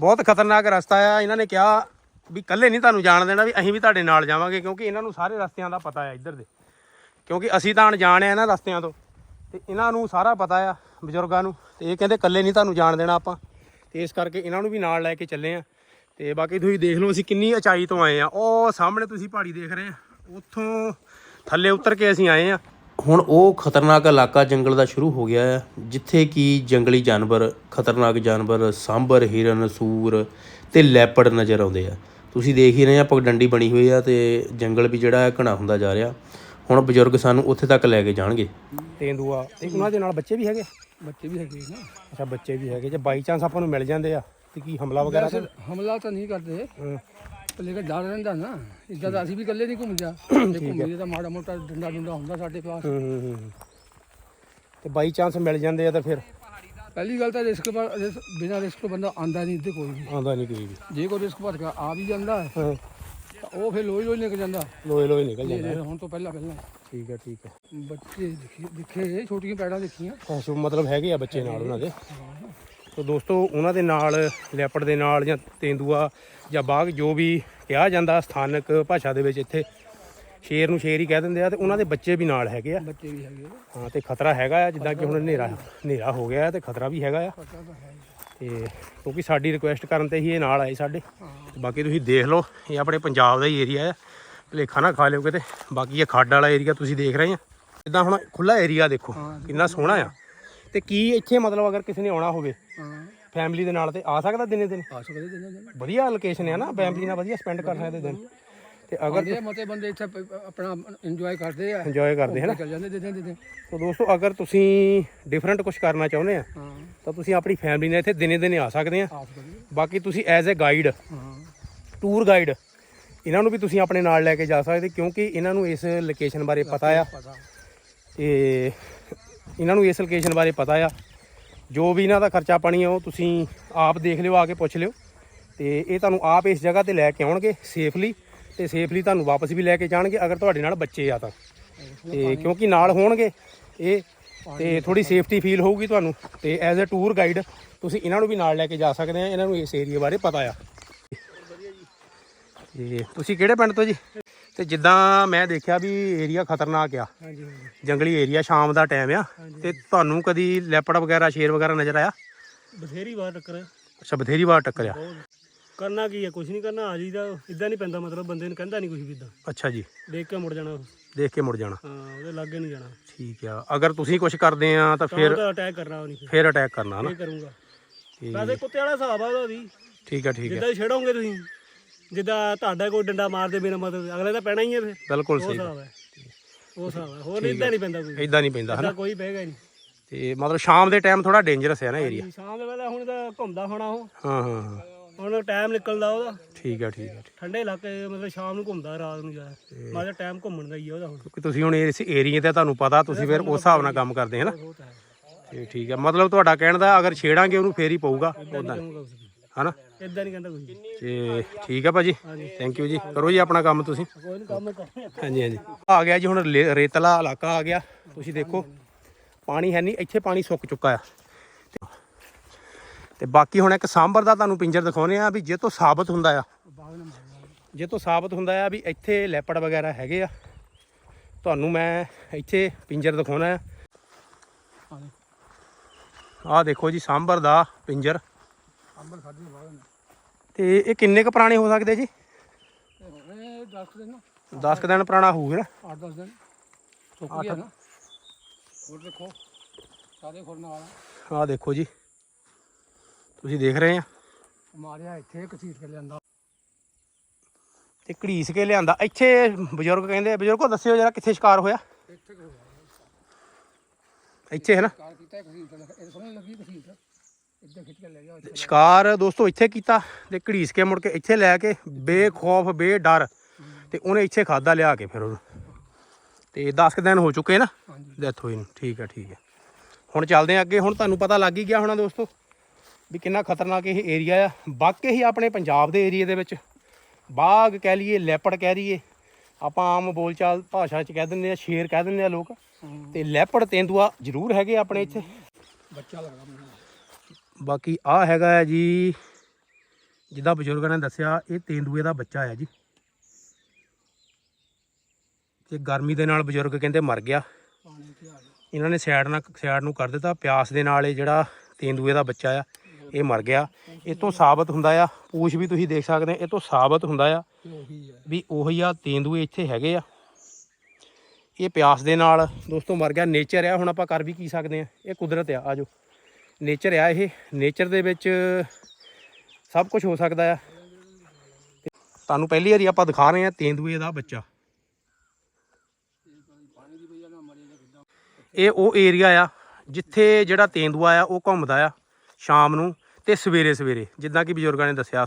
ਬਹੁਤ ਖਤਰਨਾਕ ਰਸਤਾ ਆ। ਇਹਨਾਂ ਨੇ ਕਿਹਾ ਵੀ ਇਕੱਲੇ ਨਹੀਂ ਤੁਹਾਨੂੰ ਜਾਣ ਦੇਣਾ ਵੀ ਅਸੀਂ ਵੀ ਤੁਹਾਡੇ ਨਾਲ ਜਾਵਾਂਗੇ ਕਿਉਂਕਿ ਇਹਨਾਂ ਨੂੰ ਸਾਰੇ ਰਸਤਿਆਂ ਦਾ ਪਤਾ ਆ ਇੱਧਰ ਦੇ। ਕਿਉਂਕਿ ਅਸੀਂ ਤਾਂ ਅਣਜਾਣ ਆ ਇਹਨਾਂ ਰਸਤਿਆਂ ਤੋਂ। ਤੇ ਇਹਨਾਂ ਨੂੰ ਸਾਰਾ ਪਤਾ ਆ ਬਜ਼ੁਰਗਾਂ ਨੂੰ। ਤੇ ਇਹ ਕਹਿੰਦੇ ਇਕੱਲੇ ਨਹੀਂ ਤੁਹਾਨੂੰ ਜਾਣ ਦੇਣਾ ਆਪਾਂ। ਤੇ ਇਸ ਕਰਕੇ ਇਹਨਾਂ ਨੂੰ ਵੀ ਨਾਲ ਲੈ ਕੇ ਚੱਲੇ ਆ। ਤੇ ਬਾਕੀ ਤੁਸੀਂ ਦੇਖ ਲਓ ਅਸੀਂ ਕਿੰਨੀ ਉਚਾਈ ਤੋਂ ਆਏ ਆ। ਉਹ ਸਾਹਮਣੇ ਤੁਸੀਂ ਪਹਾੜੀ ਦੇਖ ਰਹੇ ਆ। ਉੱਥੋਂ ਥੱਲੇ ਉਤਰ ਕੇ ਅਸੀਂ ਆਏ ਆ। ਹੁਣ ਉਹ ਖਤਰਨਾਕ ਇਲਾਕਾ ਜੰਗਲ ਦਾ ਸ਼ੁਰੂ ਹੋ ਗਿਆ ਹੈ ਜਿੱਥੇ ਕਿ ਜੰਗਲੀ ਜਾਨਵਰ ਖਤਰਨਾਕ ਜਾਨਵਰ ਸਾਂਬਰ ਹਿਰਨ ਸੂਰ ਤੇ ਲੈਪੜ ਨਜ਼ਰ ਆਉਂਦੇ ਆ। ਤੁਸੀਂ ਦੇਖ ਹੀ ਰਹੇ ਆ ਪਗਡੰਡੀ ਬਣੀ ਹੋਈ ਆ ਤੇ ਜੰਗਲ ਵੀ ਜਿਹੜਾ ਹੈ ਘਣਾ ਹੁੰਦਾ ਜਾ ਰਿਹਾ। ਹੁਣ ਬਜ਼ੁਰਗ ਸਾਨੂੰ ਉੱਥੇ ਤੱਕ ਲੈ ਕੇ ਜਾਣਗੇ। ਤੇਂਦੂਆ ਤੇ ਉਹਨਾਂ ਦੇ ਨਾਲ ਬੱਚੇ ਵੀ ਹੈਗੇ? ਬੱਚੇ ਵੀ ਹੈਗੇ ਨਾ। ਅੱਛਾ ਬੱਚੇ ਵੀ ਹੈਗੇ। ਜੇ ਬਾਈ ਚਾਂਸ ਆਪਾਂ ਨੂੰ ਮਿਲ ਜਾਂਦੇ ਆ। ਤੇ ਕੀ ਹਮਲਾ ਵਗੈਰਾ ਵੈਸੇ ਹਮਲਾ ਤਾਂ ਨਹੀਂ ਕਰਦੇ। ਹਾਂ। ਪਰ ਲੇਕਿਨ ਡਰ ਰਹਿੰਦਾ ਨਾ। ਇਦਾਂ ਤਾਂ ਅਸੀਂ ਵੀ ਇਕੱਲੇ ਨਹੀਂ ਘੁੰਮ ਜਾ ਘੁੰਮੀਏ ਤਾਂ ਮਾੜਾ ਮੋਟਾ ਡੰਡਾ ਡੁੰਡਾ ਹੁੰਦਾ ਸਾਡੇ ਪਾਸ। ਹੂੰ ਹੂੰ ਹੂੰ। ਤੇ ਬਾਈ ਚਾਂਸ ਮਿਲ ਜਾਂਦੇ ਆ ਤਾਂ ਫਿਰ? ਪਹਿਲੀ ਗੱਲ ਤਾਂ ਰਿਸਕ ਪਰ ਬਿਨਾਂ ਰਿਸਕ ਤੋਂ ਬੰਦਾ ਆਂਦਾ ਨਹੀਂ ਇੱਥੇ ਕੋਈ ਵੀ। ਆਉਂਦਾ ਨਹੀਂ ਕੋਈ ਵੀ। ਜੇ ਕੋਈ ਰਿਸਕ ਭਰ ਕੇ ਆ ਵੀ ਜਾਂਦਾ ਹੈ। ਹਾਂ। ਤਾਂ ਉਹ ਫਿਰ ਲੋਈ ਲੋਈ ਨਿਕਲ ਜਾਂਦਾ। ਲੋਏ ਲੋਏ ਨਿਕਲ ਇਹ ਜਾਂਦਾ। ਇਹ ਹੁਣ ਤੋਂ ਪਹਿਲਾਂ ਪਹਿਲਾਂ। ਠੀਕ ਹੈ ਠੀਕ ਹੈ। ਬੱਚੇ ਦਿਖੇ ਦਿਖੇ ਛੋਟੀਆਂ ਪੈੜਾਂ ਦੇਖੀਆਂ। ਅੱਛਾ ਮਤਲਬ ਹੈਗੇ ਆ ਬੱਚੇ ਨਾਲ ਉਹਨਾਂ ਦੇ? ਤੋ ਦੋਸਤੋ ਉਹਨਾਂ ਦੇ ਨਾਲ ਲੈਪੜ ਦੇ ਨਾਲ ਜਾਂ ਤੇਂਦੂਆ ਜਾਂ ਬਾਗ ਜੋ ਵੀ ਕਿਹਾ ਜਾਂਦਾ ਸਥਾਨਕ ਭਾਸ਼ਾ ਦੇ ਵਿੱਚ ਇੱਥੇ ਸ਼ੇਰ ਨੂੰ ਸ਼ੇਰ ਹੀ ਕਹਿ ਦਿੰਦੇ ਆ ਤੇ ਉਹਨਾਂ ਦੇ ਬੱਚੇ ਵੀ ਨਾਲ ਹੈਗੇ ਆ। ਬੱਚੇ ਵੀ ਹੈਗੇ ਹਾਂ ਤੇ ਖਤਰਾ ਹੈਗਾ ਆ ਜਿੱਦਾਂ ਕਿ ਹੁਣ ਹਨੇਰਾ ਹਨੇਰਾ ਹੋ ਗਿਆ ਤੇ ਖਤਰਾ ਵੀ ਹੈਗਾ ਆ। ਤਾਂ ਕਿਉਂਕਿ ਸਾਡੀ ਰਿਕੁਐਸਟ ਕਰਨ ਤੇ ਹੀ ਇਹ ਨਾਲ ਆਏ ਸਾਡੇ। ਬਾਕੀ ਤੁਸੀਂ ਦੇਖ ਲਓ ਇਹ ਆਪਣੇ ਪੰਜਾਬ ਦਾ ਹੀ ਏਰੀਆ ਹੈ ਭਲੇਖਾ ਨਾ ਖਾ ਲਿਓ ਕਿਤੇ। ਬਾਕੀ ਇਹ ਖੱਡ ਵਾਲਾ ਏਰੀਆ ਤੁਸੀਂ ਦੇਖ ਰਹੇ ਆ। ਜਿੱਦਾਂ ਹੁਣ ਖੁੱਲਾ ਏਰੀਆ ਦੇਖੋ। ਕਿੰਨਾ ਸੋਹਣਾ ਆ। ਤੇ ਕੀ ਇੱਥੇ ਮਤਲਬ ਅਗਰ ਕਿਸੇ ਨੇ ਆਉਣਾ ਹੋਵੇ ਹਾਂ। ਫੈਮਿਲੀ ਦੇ ਨਾਲ ਤੇ ਆ ਸਕਦਾ ਦਿਨੇ ਦਿਨ? ਆ ਸਕਦੇ ਦਿਨ ਦਿਨ। ਵਧੀਆ ਲੋਕੇਸ਼ਨ ਹੈ ਨਾ ਫੈਮਿਲੀ ਨਾਲ ਵਧੀਆ ਸਪੈਂਡ ਕਰ ਸਕਦੇ ਦਿਨ। ਤੇ ਅਗਰ ਆ ਮਤੇ ਬੰਦੇ ਇੱਥੇ ਪ- ਆਪਣਾ ਇੰਜੋਏ ਕਰਦੇ ਆ। ਇੰਜੋਏ ਕਰਦੇ ਹੈ ਨਾ। ਚੱਲ ਜਾਂਦੇ ਦਿਨ ਦਿਨ। ਤਾਂ ਦੋਸਤੋ ਅਗਰ ਤੁਸੀਂ ਡਿਫਰੈਂਟ ਕੁਝ ਕਰਨਾ ਚਾਹੁੰਦੇ ਆ ਹਾਂ। ਤਾਂ ਤੁਸੀਂ ਆਪਣੀ ਫੈਮਿਲੀ ਨਾਲ ਇੱਥੇ ਦਿਨੇ ਦਿਨੇ ਆ ਸਕਦੇ ਆ। ਆ ਸਕਦੇ ਬਾਕੀ ਤੁਸੀਂ ਐਜ਼ ਅ ਗਾਈਡ ਹਾਂ। ਟੂਰ ਗਾਈਡ ਇਹਨਾਂ ਨੂੰ ਵੀ ਤੁਸੀਂ ਆਪਣੇ ਨਾਲ ਲੈ ਕੇ ਜਾ ਸਕਦੇ ਕਿਉਂਕਿ ਇਹਨਾਂ ਨੂੰ ਇਸ ਲੋਕੇਸ਼ਨ ਬਾਰੇ ਪਤਾ ਆ। ਪਤਾ। ਤੇ ਇਹਨਾਂ ਨੂੰ ਇਸ ਲੋਕੇਸ਼ਨ ਬਾਰੇ ਪਤਾ ਆ। ਜੋ ਵੀ ਇਹਨਾਂ ਦਾ ਖਰਚਾ ਪਾਣੀ ਆ, ਉਹ ਤੁਸੀਂ ਆਪ ਦੇਖ ਲਿਓ, ਆ ਕੇ ਪੁੱਛ ਲਿਓ। ਤੇ ਇਹ ਤੁਹਾਨੂੰ ਆਪ ਇਸ ਜਗ੍ਹਾ ਤੇ ਲੈ ਕੇ ਆਉਣਗੇ ਸੇਫਲੀ ਤੇ ਸੇਫਲੀ ਤੁਹਾਨੂੰ ਵਾਪਸ ਵੀ ਲੈ ਕੇ ਜਾਣਗੇ ਅਗਰ ਤੁਹਾਡੇ ਨਾਲ ਬੱਚੇ ਆ ਤਾਂ। ਤੇ ਕਿਉਂਕਿ ਨਾਲ ਹੋਣਗੇ ਇਹ ਤੇ ਥੋੜੀ ਸੇਫਟੀ ਫੀਲ ਹੋਊਗੀ ਤੁਹਾਨੂੰ। ਤੇ ਐਜ਼ ਅ ਟੂਰ ਗਾਈਡ ਤੁਸੀਂ ਇਹਨਾਂ ਨੂੰ ਵੀ ਨਾਲ ਲੈ ਕੇ ਜਾ ਸਕਦੇ ਆ, ਇਹਨਾਂ ਨੂੰ ਇਸ ਏਰੀਆ ਬਾਰੇ ਪਤਾ ਆ। ਤੇ ਤੁਸੀਂ ਕਿਹੜੇ ਪਿੰਡ ਤੋਂ ਜੀ? ਤੇ ਜਿੱਦਾਂ ਮੈਂ ਦੇਖਿਆ ਵੀ ਏਰੀਆ ਖਤਰਨਾਕ ਆ। ਹਾਂਜੀ ਹਾਂਜੀ। ਜੰਗਲੀ ਏਰੀਆ ਸ਼ਾਮ ਦਾ ਟਾਈਮ ਆ। ਤੇ ਤੁਹਾਨੂੰ ਕਦੀ ਲੈਪੜ ਵਗੈਰਾ ਸ਼ੇਰ ਵਗੈਰਾ ਨਜ਼ਰ ਆਇਆ? ਬਥੇਰੀ ਵਾਰ ਟੱਕਰ ਅੱਛਾ ਬਥੇਰੀ ਵਾਰ ਟੱਕਰਿਆ ਕਰਨਾ ਕੀ ਹੈ ਕੁਝ ਨਹੀਂ ਕਰਨਾ ਆ ਜੀਦਾ ਇਦਾਂ ਨਹੀਂ ਪੈਂਦਾ ਮਤਲਬ ਬੰਦੇ ਨੂੰ ਕਹਿੰਦਾ ਨਹੀਂ ਕੁਝ ਵੀ ਇਦਾਂ ਅੱਛਾ ਜੀ। ਦੇਖ ਕੇ ਮੁੜ ਜਾਣਾ। ਦੇਖ ਕੇ ਮੁੜ ਜਾਣਾ। ਹਾਂ ਉਹਦੇ ਲਾਗੇ ਨਹੀਂ ਜਾਣਾ। ਠੀਕ ਆ। ਅਗਰ ਤੁਸੀਂ ਕੁਝ ਕਰਦੇ ਆ ਤਾਂ ਫਿਰ ਅਟੈਕ ਕਰਨਾ ਉਹ ਨਹੀਂ ਫਿਰ। ਅਟੈਕ ਕਰਨਾ ਹਨਾ ਕਰੂੰਗਾ। ਠੀਕ- ਵੈਸੇ ਕੁੱਤੇ ਵਾਲਾ ਹਿਸਾਬ ਆ ਉਹਦਾ ਵੀ। ਠੀਕ ਆ ਠੀਕ ਆ। ਜਿੱਦਾਂ ਛੇੜੋਗੇ ਤੁਸੀਂ। ਜਿੱਦਾਂ ਤੁਹਾਡਾ ਕੋਈ ਡੰਡਾ ਮਾਰਦੇ ਬਿਨਾ ਮਤਲਬ ਅਗਲੇ ਤਾਂ ਪੈਣਾ ਹੀ ਹੈ ਫਿਰ। ਬਿਲਕੁਲ ਉਹ ਸਹੀ। ਹਿਸਾਬ ਹੈ। ਉਹ ਹਿਸਾਬ ਹੈ। ਹੋਰ ਇਦਾਂ ਨਹੀਂ ਪੈਂਦਾ ਕੋਈ। ਇਦਾਂ ਨਹੀਂ ਪੈਂਦਾ ਹਨਾ? ਇਦਾਂ ਕੋਈ ਬਹਿਗਾ ਹੀ ਨਹੀਂ। ਤੇ ਮਤਲਬ ਸ਼ਾਮ ਦੇ ਟਾਈਮ ਥੋੜਾ ਡੇਂਜਰਸ ਹੈ ਨਾ ਏਰੀਆ ਸ਼ਾਮ ਦੇ ਵੇਲੇ ਹੁਣ ਤਾਂ ਘੁੰਮਦਾ ਹੋਣਾ ਉਹ। ਹਾਂ ਹਾਂ ਹਾਂ। ਹੁਣ ਟਾਈਮ ਨਿਕਲਦਾ ਉਹਦਾ। ਠੀਕ ਆ ਠੀਕ ਆ ਠੀਕ। ਠੰਡੇ ਇਲਾਕੇ ਮਤਲਬ ਸ਼ਾਮ ਨੂੰ ਘੁੰਮਦਾ ਰਾਤ ਨੂੰ ਜਾ ਮਾਜਾ ਟਾਈਮ ਘੁੰਮਣ ਦਾ ਹੀ ਆ ਉਹਦਾ ਹੁਣ। ਕਿਉਂਕਿ ਤੁਸੀਂ ਹੁਣ ਇਸ ਏਰੀਏ ਤੇ ਤੁਹਾਨੂੰ ਪਤਾ ਤੁਸੀਂ ਫਿਰ ਉਸ ਹਿਸਾਬ ਨਾਲ ਕੰਮ ਕਰਦੇ ਹੈ ਨਾ ਉਹ ਤਾਂ ਹੈ। ਤੇ ਠੀਕ ਆ ਮਤਲਬ ਤੁਹਾਡਾ ਕਹਿਣ ਦਾ ਅਗਰ ਛੇੜਾਂਗੇ ਉਹਨੂੰ ਫੇਰ ਹੀ ਪਊਗਾ। ਉਦਾਂ ਕਹੂੰਗਾ ਕੁਛ ਹਨਾ? ਇਦਾਂ ਨਹੀਂ ਕਹਿੰਦਾ ਕੁਝ ਤੇ ਠੀਕ ਆ ਭਾਜੀ। ਥੈਂਕ ਯੂ ਜੀ। ਕਰੋ ਜੀ ਆਪਣਾ ਕੰਮ ਤੁਸੀਂ। ਕੋਈ ਨਹੀਂ ਕੰਮ ਕਰਨਾ ਹਾਂਜੀ ਹਾਂਜੀ। ਆ ਗਿਆ ਜੀ ਹੁਣ ਲੇ- ਰੇਤਲਾ ਇਲਾਕਾ ਆ ਗਿਆ। ਤੁਸੀਂ ਦੇਖੋ ਪਾਣੀ ਹੈ ਨਹੀਂ ਇੱਥੇ ਪਾਣੀ ਸੁੱਕ ਚੁੱਕਾ ਆ। ਤੇ- ਤੇ ਬਾਕੀ ਹੁਣ ਇੱਕ ਸਾਂਬਰ ਦਾ ਤੁਹਾਨੂੰ ਪਿੰਜਰ ਦਿਖਾਉਨੇ ਆ ਵੀ ਜੇ ਤੋਂ ਸਾਬਤ ਹੁੰਦਾ ਆ ਜੇ ਤੋਂ ਸਾਬਤ ਹੁੰਦਾ ਆ ਵੀ ਇੱਥੇ ਲੈਪੜ ਵਗੈਰਾ ਹੈਗੇ ਆ ਤੁਹਾਨੂੰ ਮੈਂ ਇੱਥੇ ਪਿੰਜਰ ਦਿਖਾਉਣਾ ਆ। ਆਹ ਦੇਖੋ ਜੀ ਸਾਂਬਰ ਦਾ ਪਿੰਜਰ। ਅੰਬਰ ਖਾਦੀ ਨੇ ਤੇ ਇਹ ਕਿੰਨੇ ਕੁ ਪੁਰਾਣੇ ਹੋ ਸਕਦੇ ਜੀ? ਤੇ ਹੁਣ ਇਹ 10 ਦਿਨ 10 ਕੁ ਦਿਨ ਪੁਰਾਣਾ ਹੋਊਗਾ ਨਾ? 8-10 ਦਿਨ। ਸੁੱਕ ਗਿਆ ਨਾ। ਹੋਰ ਦੇਖੋ ਸਾਰੇ ਖੁਰਨਾ ਵਾਲਾ ਆਹ ਦੇਖੋ ਜੀ। ਤੁਸੀਂ ਦੇਖ ਰਹੇ ਆ। ਮਾਰਿਆ ਇੱਥੇ ਕਸੀਟ ਕੇ ਲਿਆਂਦਾ। ਤੇ ਘੜੀਸ ਕੇ ਲਿਆਂਦਾ। ਇੱਥੇ ਬਜ਼ੁਰਗ ਕਹਿੰਦੇ ਬਜ਼ੁਰਗੋ ਦੱਸਿਓ ਜਰਾ ਕਿੱਥੇ ਸ਼ਿਕਾਰ ਹੋਇਆ? ਇੱਥੇ ਇੱਥੇ ਹੈ ਨਾ? ਕਾਰ ਕੀਤਾ ਕਸੀਟ ਇਹ ਸਮਝ ਲੱਗੀ ਕਸੀਟ ਸ਼ਿਕਾਰ ਦੋਸਤੋ ਇੱਥੇ ਕੀਤਾ ਤੇ ਘੜੀਸ ਕੇ ਮੁੜ ਕੇ ਇੱਥੇ ਲੈ ਕੇ ਬੇਖੌਫ ਬੇਡਰ ਤੇ ਉਹਨੇ ਇੱਥੇ ਖਾਦਾ ਲਿਆ ਕੇ ਫਿਰ ਉਹਨੂੰ। ਤੇ 10 ਕੁ ਦਿਨ ਹੋ ਚੁੱਕੇ ਨਾ ਡੈਥ ਹੋਈ ਨੂੰ। ਠੀਕ ਹੈ ਠੀਕ ਹੈ। ਹੁਣ ਚੱਲਦੇ ਆ ਅੱਗੇ। ਹੁਣ ਤੁਹਾਨੂੰ ਪਤਾ ਲੱਗ ਹੀ ਗਿਆ ਹੋਣਾ ਦੋਸਤੋ ਵੀ ਕਿੰਨਾ ਖਤਰਨਾਕ ਇਹ ਏਰੀਆ ਆ। ਵਾਕਈ ਹੀ ਆਪਣੇ ਪੰਜਾਬ ਦੇ ਏਰੀਆ ਦੇ ਵਿੱਚ। ਬਾਗ ਕਹਿ ਲਈਏ ਲੈਪੜ ਕਹਿ ਲਈਏ ਆਪਾਂ ਆਮ ਬੋਲਚਾਲ ਭਾਸ਼ਾ 'ਚ ਕਹਿ ਦਿੰਦੇ ਆ ਸ਼ੇਰ ਕਹਿ ਦਿੰਦੇ ਆ ਲੋਕ। ਤੇ ਲੈਪੜ ਤੇਂਦੂਆ ਜ਼ਰੂਰ ਹੈਗੇ ਆਪਣੇ ਇੱਥੇ। ਬੱਚਾ ਲੱਗਦਾ ਬਾਕੀ ਆ ਹੈਗਾ ਹੈ ਜੀ, ਜਿੱਦਾਂ ਬਜ਼ੁਰਗਾਂ ਨੇ ਦੱਸਿਆ, ਇਹ ਤੇਂਦੂਏ ਦਾ ਬੱਚਾ ਹੈ ਜੀ। ਤੇ ਗਰਮੀ ਦੇ ਨਾਲ ਬਜ਼ੁਰਗ ਕਹਿੰਦੇ ਮਰ ਗਿਆ। ਇਹਨਾਂ ਨੇ ਸਾਈਡ ਨਾਲ ਸਾਈਡ ਨੂੰ ਕਰ ਦਿੱਤਾ। ਪਿਆਸ ਦੇ ਨਾਲ ਇਹ ਜਿਹੜਾ ਤੇਂਦੂਏ ਦਾ ਬੱਚਾ ਆ, ਇਹ ਮਰ ਗਿਆ। ਇਹ ਤੋਂ ਸਾਬਤ ਹੁੰਦਾ ਆ, ਪੂਛ ਵੀ ਤੁਸੀਂ ਦੇਖ ਸਕਦੇ ਇਹ ਤੋਂ ਸਾਬਤ ਹੁੰਦਾ ਆ ਵੀ ਉਹੀ ਆ, ਤੇਂਦੂਏ ਇੱਥੇ ਹੈਗੇ ਆ। ਇਹ ਪਿਆਸ ਦੇ ਨਾਲ ਦੋਸਤੋ ਮਰ ਗਿਆ ਨੇਚਰ ਆ। ਹੁਣ ਆਪਾਂ ਕਰ ਵੀ ਕੀ ਸਕਦੇ ਆ। ਇਹ ਕੁਦਰਤ ਆ ਆਜੋ ਨੇਚਰ ਆ ਇਹ। ਨੇਚਰ ਦੇ ਵਿੱਚ ਸਭ ਕੁਝ ਹੋ ਸਕਦਾ ਆ। ਤੁਹਾਨੂੰ ਪਹਿਲੀ ਵਾਰੀ ਆਪਾਂ ਦਿਖਾ ਰਹੇ ਹਾਂ ਤੇਂਦੂਏ ਦਾ ਬੱਚਾ। ਇਹ ਉਹ ਏਰੀਆ ਆ ਜਿੱਥੇ ਜਿਹੜਾ ਤੇਂਦੂਆ ਆ ਉਹ ਘੁੰਮਦਾ ਆ ਸ਼ਾਮ ਨੂੰ ਤੇ ਸਵੇਰੇ ਸਵੇਰੇ ਜਿੱਦਾਂ ਕਿ ਬਜ਼ੁਰਗਾਂ ਨੇ ਦੱਸਿਆ।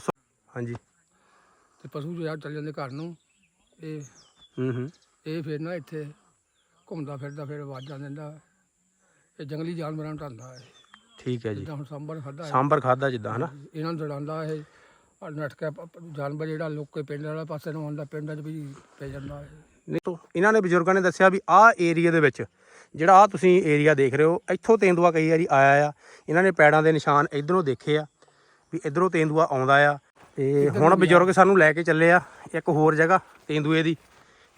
ਹਾਂਜੀ। ਤੇ ਪਸ਼ੂ ਜੋ ਚੱਲ ਜਾਂਦੇ ਘਰ ਨੂੰ। ਇਹ ਹੂੰ ਹੂੰ। ਇਹ ਫਿਰ ਨਾ ਇੱਥੇ ਘੁੰਮਦਾ ਫਿਰਦਾ ਫਿਰ ਆਵਾਜ਼ਾਂ ਦਿੰਦਾ ਇਹ ਜੰਗਲੀ ਜਾਨਵਰਾਂ ਨੂੰ ਢਾਂਦਾ ਹੈ ਠੀਕ ਹੈ ਜੀ। ਜਿੱਦਾਂ ਹੁਣ ਸਾਂਬਰ ਖਾਦਾ ਸਾਂਬਰ ਖਾਦਾ ਜਿੱਦਾਂ ਹਨਾ? ਇਹਨਾਂ ਨੂੰ ਦੜਾਉਂਦਾ ਇਹ ਨਟਕਾ ਜਾਨਵਰ ਜਿਹੜਾ ਲੋਕੇ ਪਿੰਡ ਵਾਲਾ ਪਾਸੇ ਨੂੰ ਆਉਂਦਾ ਪਿੰਡਾਂ 'ਚ ਵੀ ਪੈ ਜਾਂਦਾ ਹੈ ਨਹੀਂ ਤੋਂ ਇਹਨਾਂ ਨੇ ਬਜ਼ੁਰਗਾਂ ਨੇ ਦੱਸਿਆ ਵੀ ਆਹ ਏਰੀਆ ਦੇ ਵਿੱਚ ਜਿਹੜਾ ਆ ਤੁਸੀਂ ਏਰੀਆ ਦੇਖ ਰਹੇ ਹੋ ਇੱਥੋਂ ਤੇਂਦੂਆ ਕਈ ਵਾਰੀ ਆਇਆ ਆ। ਇਹਨਾਂ ਨੇ ਪੈੜਾਂ ਦੇ ਨਿਸ਼ਾਨ ਇਧਰੋਂ ਦੇਖੇ ਆ ਵੀ ਇਧਰੋਂ ਤੇਂਦੂਆ ਆਉਂਦਾ ਆ। ਤੇ ਹੁਣ ਬਜ਼ੁਰਗ ਸਾਨੂੰ ਲੈ ਕੇ ਚੱਲੇ ਆ ਇੱਕ ਹੋਰ ਜਗ੍ਹਾ ਤੇਂਦੂਏ ਦੀ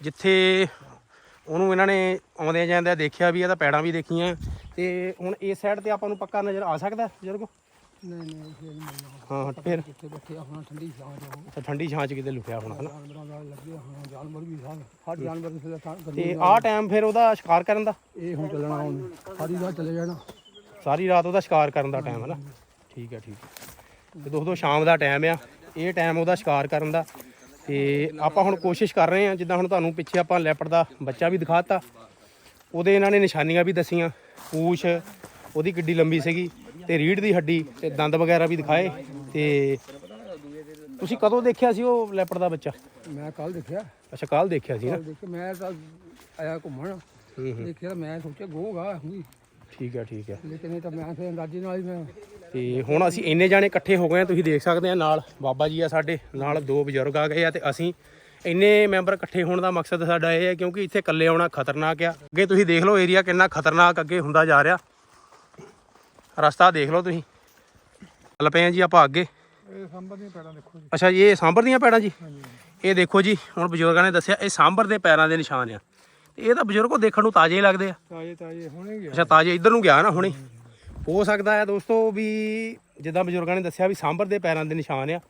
ਜਿੱਥੇ ਉਹਨੂੰ ਇਹਨਾਂ ਨੇ ਆਉਂਦਿਆਂ ਜਾਂਦਿਆਂ ਦੇਖਿਆ ਵੀ ਇਹਦਾ ਪੈੜਾਂ ਵੀ ਦੇਖੀਆਂ ਤੇ ਹੁਣ ਇਸ ਸਾਈਡ ਤੇ ਆਪਾਂ ਨੂੰ ਪੱਕਾ ਨਜ਼ਰ ਆ ਸਕਦਾ ਬਜ਼ੁਰਗ ਨਹੀਂ ਨਹੀਂ ਫਿਰ ਨਹੀਂ ਹਾਂ ਫਿਰ? ਕਿੱਥੇ ਬੈਠੇ ਠੰਡੀ ਛਾਂ ਉਹ ਅੱਛਾ, ਠੰਡੀ ਛਾਂ 'ਚ ਕਿਤੇ ਲੁਕਿਆ ਹੋਣਾ ਹਨਾ? ਜਾਨਵਰਾਂ ਦਾ ਲੱਗੇ ਹਾਂ ਜਾਨਵਰ ਵੀ ਸਾਰੇ। ਹਰ ਜਾਨਵਰ ਕਿਸੇ ਦਾ ਥਾਂ ਤੇ ਆਹ ਟਾਈਮ ਫਿਰ ਉਹਦਾ ਸ਼ਿਕਾਰ ਕਰਨ ਦਾ? ਇਹ ਹੁਣ ਚੱਲਣਾ ਹੁਣ। ਸਾਰੀ ਰਾਤ ਚਲੇ ਜਾਣਾ। ਸਾਰੀ ਰਾਤ ਉਹਦਾ ਸ਼ਿਕਾਰ ਕਰਨ ਦਾ ਟਾਈਮ ਹੈ ਨਾ ਠੀਕ ਹੈ ਠੀਕ ਹੈ। ਤੇ ਦੋਸਤੋ ਸ਼ਾਮ ਦਾ ਟਾਈਮ ਆ। ਇਹ ਟਾਈਮ ਉਹਦਾ ਸ਼ਿਕਾਰ ਕਰਨ ਦਾ। ਤੇ ਆਪਾਂ ਹੁਣ ਕੋਸ਼ਿਸ਼ ਕਰ ਰਹੇ ਹਾਂ ਜਿੱਦਾਂ ਹੁਣ ਤੁਹਾਨੂੰ ਪਿੱਛੇ ਆਪਾਂ ਲੈਪੜ ਦਾ ਬੱਚਾ ਵੀ ਦਿਖਾਤਾ। ਉਹਦੇ ਇਹਨਾਂ ਨੇ ਨਿਸ਼ਾਨੀਆਂ ਵੀ ਦਸੀਆਂ ਪੂਛ ਉਹਦੀ ਕਿੱਡੀ ਲੰਬੀ ਸੀਗੀ ਤੇ ਰੀੜ ਦੀ ਹੱਡੀ ਤੇ ਦੰਦ ਵਗੈਰਾ ਵੀ ਦਿਖਾਏ ਤੇ ਤੁਸੀਂ ਕਦੋਂ ਦੇਖਿਆ ਸੀ ਉਹ ਲੈਪੜ ਦਾ ਬੱਚਾ? ਮੈਂ ਕੱਲ ਦੇਖਿਆ। ਅੱਛਾ ਕੱਲ ਦੇਖਿਆ ਸੀ ਨਾ? ਦੇਖ ਮੈਂ ਤਾਂ ਆਇਆ ਘੁੰਮਣ। ਦੇਖਿਆ ਮੈਂ ਸੋਚਿਆ ਗੋਗਾ ਹੁਈ ਠੀਕ ਹੈ ਠੀਕ ਹੈ। ਲੇਕਿਨ ਇਹ ਤਾਂ ਮੈਂ ਫਿਰ ਅੰਦਾਜ਼ੇ ਨਾਲ ਹੀ ਮੈਂ ਤੇ ਹੁਣ ਅਸੀਂ ਇੰਨੇ ਜਾਣੇ ਇਕੱਠੇ ਹੋ ਗਏ ਆ ਤੁਸੀਂ ਦੇਖ ਸਕਦੇ ਆ ਨਾਲ ਬਾਬਾ ਜੀ ਆ ਸਾਡੇ ਨਾਲ ਦੋ ਬਜ਼ੁਰਗ ਆ ਗਏ ਆ ਤੇ ਅਸੀਂ ਇੰਨੇ ਮੈਂਬਰ ਇਕੱਠੇ ਹੋਣ ਦਾ ਮਕਸਦ ਸਾਡਾ ਇਹ ਹੈ ਕਿਉਂਕਿ ਇੱਥੇ ਇਕੱਲੇ ਆਉਣਾ ਖਤਰਨਾਕ ਆ। ਅੱਗੇ ਤੁਸੀਂ ਦੇਖ ਲਓ ਏਰੀਆ ਕਿੰਨਾ ਖਤਰਨਾਕ ਅੱਗੇ ਹੁੰਦਾ ਜਾ ਰਿਹਾ। ਰਸਤਾ ਦੇਖ ਲਓ ਤੁਸੀਂ। ਚੱਲ ਪਏ ਆ ਜੀ ਆਪਾਂ ਅੱਗੇ। ਇਹ ਦੇਖੋ ਜੀ। ਅੱਛਾ ਜੀ ਇਹ ਸਾਂਭਰ ਦੀਆਂ ਪੈੜਾਂ ਜੀ? ਇਹ ਦੇਖੋ ਜੀ ਹੁਣ ਬਜ਼ੁਰਗਾਂ ਨੇ ਦੱਸਿਆ ਇਹ ਸਾਂਭਰ ਦੇ ਪੈਰਾਂ ਦੇ ਨਿਸ਼ਾਨ ਆ। ਇਹ ਤਾਂ ਬਜ਼ੁਰਗੋ ਦੇਖਣ ਨੂੰ ਤਾਜ਼ੇ ਹੀ ਲੱਗਦੇ ਆ। ਤਾਜੇ ਤਾਜੇ ਹੁਣੇ ਗਿਆ ਅੱਛਾ ਤਾਜੇ ਇੱਧਰ ਨੂੰ ਗਿਆ ਨਾ ਹੁਣੇ। ਹੋ ਸਕਦਾ ਹੈ ਦੋਸਤੋ ਵੀ ਜਿੱਦਾਂ ਬਜ਼ੁਰਗਾਂ ਨੇ ਦੱਸਿਆ ਵੀ ਸਾਂਭਰ ਦੇ ਪੈਰਾਂ ਦੇ ਨਿਸ਼ਾਨ ਆ।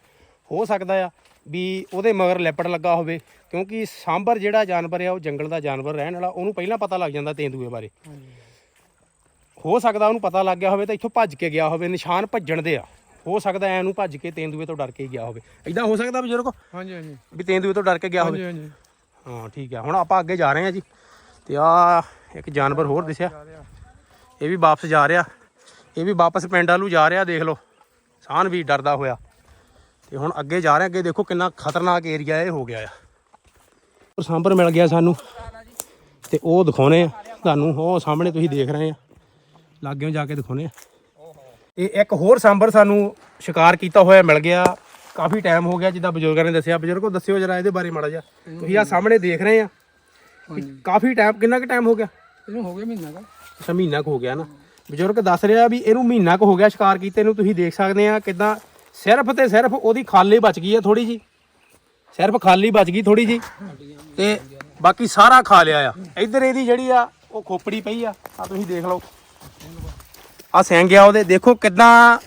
ਹੋ ਸਕਦਾ ਆ ਵੀ ਉਹਦੇ ਮਗਰ ਲੈਪੜ ਲੱਗਾ ਹੋਵੇ ਕਿਉਂਕਿ ਸਾਂਭਰ ਜਿਹੜਾ ਜਾਨਵਰ ਆ ਉਹ ਜੰਗਲ ਦਾ ਜਾਨਵਰ ਰਹਿਣ ਵਾਲਾ ਉਹਨੂੰ ਪਹਿਲਾਂ ਪਤਾ ਲੱਗ ਜਾਂਦਾ ਤੇਂਦੂਏ ਬਾਰੇ। ਹੋ ਸਕਦਾ ਉਹਨੂੰ ਪਤਾ ਲੱਗ ਗਿਆ ਹੋਵੇ ਤਾਂ ਇੱਥੋਂ ਭੱਜ ਕੇ ਗਿਆ ਹੋਵੇ ਨਿਸ਼ਾਨ ਭੱਜਣ ਦੇ ਆ। ਹੋ ਸਕਦਾ ਐ ਨੂੰ ਭੱਜ ਕੇ ਤੇਂਦੂਏ ਤੋਂ ਡਰ ਕੇ ਗਿਆ ਹੋਵੇ। ਇਦਾਂ ਹੋ ਸਕਦਾ ਬਜ਼ੁਰਗੋ? ਹਾਂਜੀ ਹਾਂਜੀ। ਵੀ ਤੇਂਦੂਏ ਤੋਂ ਡਰ ਕੇ ਗਿਆ ਹੋਵੇ। ਹਾਂਜੀ ਹਾਂ ਠੀਕ ਆ। ਹੁਣ ਆਪਾਂ ਅੱਗੇ ਜਾ ਰਹੇ ਹਾਂ ਜੀ। ਤੇ ਆ ਇੱਕ ਜਾਨਵਰ ਹੋਰ ਦਿਸਿਆ। ਇਹ ਵੀ ਵਾਪਸ ਜਾ ਰਿਹਾ। ਇਹ ਵੀ ਵਾਪਸ ਪਿੰਡ ਵੱਲੋਂ ਜਾ ਰਿਹਾ ਦੇਖ ਲਓ। ਸਾਨ ਵੀ ਡਰਦਾ ਹੋਇਆ। ਤੇ ਹੁਣ ਅੱਗੇ ਜਾ ਰਹੇ ਅੱਗੇ ਦੇਖੋ ਕਿੰਨਾ ਖਤਰਨਾਕ ਏਰੀਆ ਇਹ ਹੋ ਗਿਆ ਆ। ਸਾਂਭਰ ਮਿਲ ਗਿਆ ਸਾਨੂੰ। ਤੇ ਉਹ ਦਿਖਾਉਣੇ ਆ। ਤੁਹਾਨੂੰ ਉਹ ਸਾਹਮਣੇ ਤੁਸੀਂ ਦੇਖ ਰਹੇ ਆ। ਲਾਗਿਓਂ ਜਾ ਕੇ ਦਿਖਾਉਣੇ ਆ। ਇਹ ਇੱਕ ਹੋਰ ਸਾਂਭਰ ਸਾਨੂੰ ਸ਼ਿਕਾਰ ਕੀਤਾ ਹੋਇਆ ਮਿਲ ਗਿਆ। ਕਾਫੀ ਟਾਈਮ ਹੋ ਗਿਆ ਜਿੱਦਾਂ ਬਜ਼ੁਰਗਾਂ ਨੇ ਦੱਸਿਆ। ਬਜ਼ੁਰਗੋ ਦੱਸਿਓ ਜਰਾ ਇਹਦੇ ਬਾਰੇ ਮਾੜਾ ਜਿਹਾ। ਤੁਸੀਂ ਆ ਸਾਹਮਣੇ ਦੇਖ ਰਹੇ ਆ। ਕਾਫੀ ਟਾਈਮ ਕਿੰਨਾ ਕੁ ਟਾਈਮ ਹੋ ਗਿਆ? ਇਹਨੂੰ ਹੋ ਗਿਆ ਮਹੀਨਾ ਦਾ ਅੱਛਾ ਮਹੀਨਾ ਕੁ ਹੋ ਗਿਆ ਨਾ। ਬਜ਼ੁਰਗ ਦੱਸ ਰਿਹਾ ਵੀ ਇਹਨੂੰ ਮਹੀਨਾ ਕੁ ਹੋ ਗਿਆ ਸ਼ਿਕਾਰ ਕੀਤੇ ਨੂੰ। ਤੁਸੀਂ ਦੇਖ ਸਕਦੇ ਆ ਕਿਦਾਂ ਸਿਰਫ ਤੇ ਸਿਰਫ ਉਹਦੀ ਖਾਲੀ ਬਚ ਗਈ ਹੈ ਥੋੜੀ ਜੀ ਸਿਰਫ ਖਾਲੀ ਬਚ ਗਈ ਥੋੜੀ ਜੀ ਤੇ ਬਾਕੀ ਸਾਰਾ ਖਾ ਲਿਆ ਆ। ਇੱਧਰ ਇਹਦੀ ਜਿਹੜੀ ਆ, ਉਹ ਖੋਪੜੀ ਪਈ ਆ। ਆ ਤੁਸੀਂ ਦੇਖ ਲਓ। ਆ ਸਿੰਘ ਆ ਉਹਦੇ। ਦੇਖੋ ਕਿਦਾਂ